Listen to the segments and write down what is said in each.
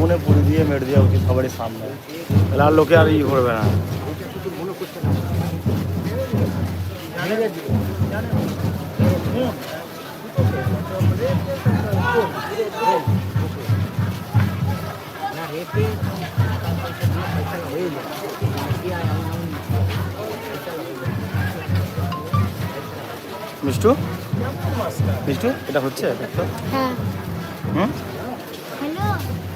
আগুনে পুড়ি দিয়ে মেরে দেওয়া উচিত সবারই সামনে। তাহলে আর লোকে আর ই করবে না। মিষ্টু? মিষ্টু এটা হচ্ছে? হ্যাঁ। হুম?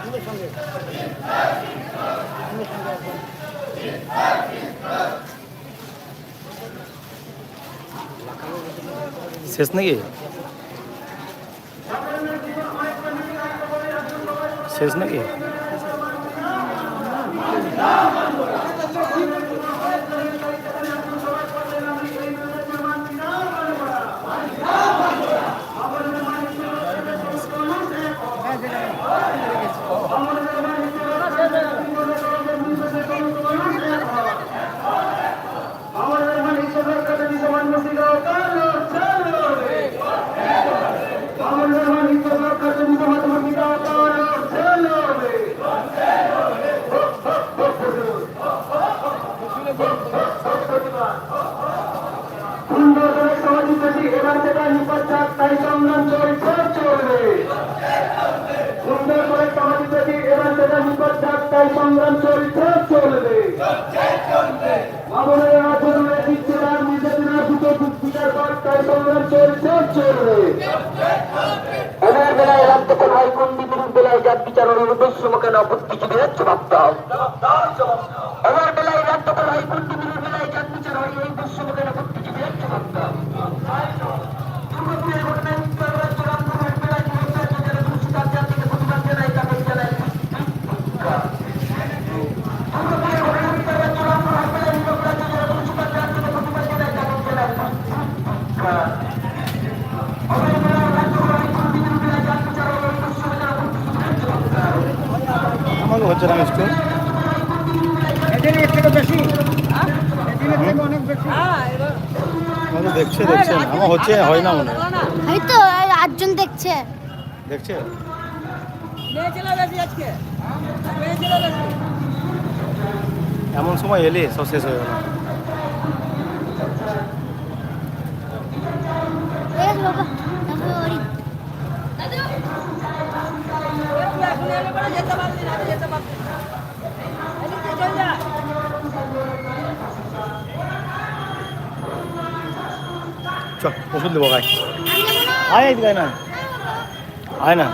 হ্যালো হচ্ছে হচ্ছে করছি শেষ নাকি শেষ নাকি সুন্দরবনের এবার সেটা তাই সংগ্রাম চলছে চলবে সুন্দরবনের সমাধিপতি এবার সেটা নিপাত তাই সংগ্রাম চলছে চলবে মামনের আচরণে দিচ্ছিলাম নিজেদের দুটো বিচার কর তাই সংগ্রাম চলছে চলবে এবার বেলায় বেলায় যার বিচারের উদ্দেশ্য কেন আপত্তি চুড়ে জবাব দাও। আমাকে হচ্ছে না মিষ্টু দেখছে দেখছে আমার হচ্ছে হয় না মনে হয়। এই তো আটজন দেখছে। দেখছে? এমন সময় এলে সব শেষ হয়ে গেল। baba. Tabii orayı. चल बघाय आहे काय ना आहे ना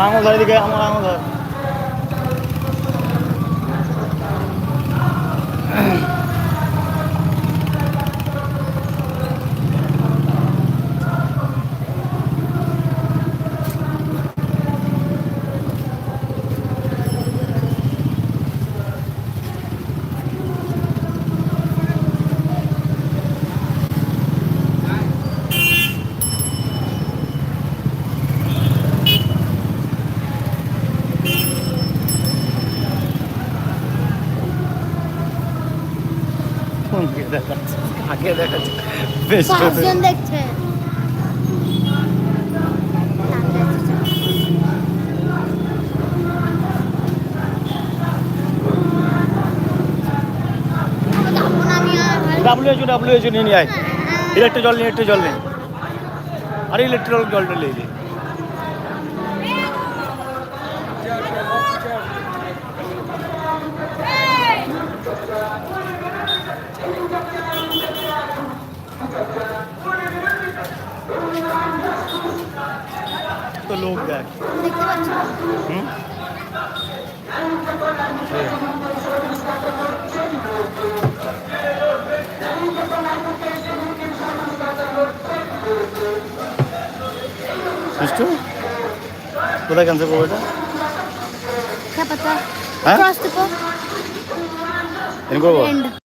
আমার আঙুল ধরে দিকে আমার আঙুল ধর। দিকে দেখাচ্ছে আগে দেখাচ্ছে। বেশ দেখছে। ডাব্লিউএচও ডাব্লিউএচও নিয়ে নিয়ে আয়। ইলেকট্রিক জল নিয়ে ইলেকট্রিক জল নেই আরে ইলেকট্রিক জলটা নিয়ে দিই te lang daar. Is het? Wat heb je aan het En go.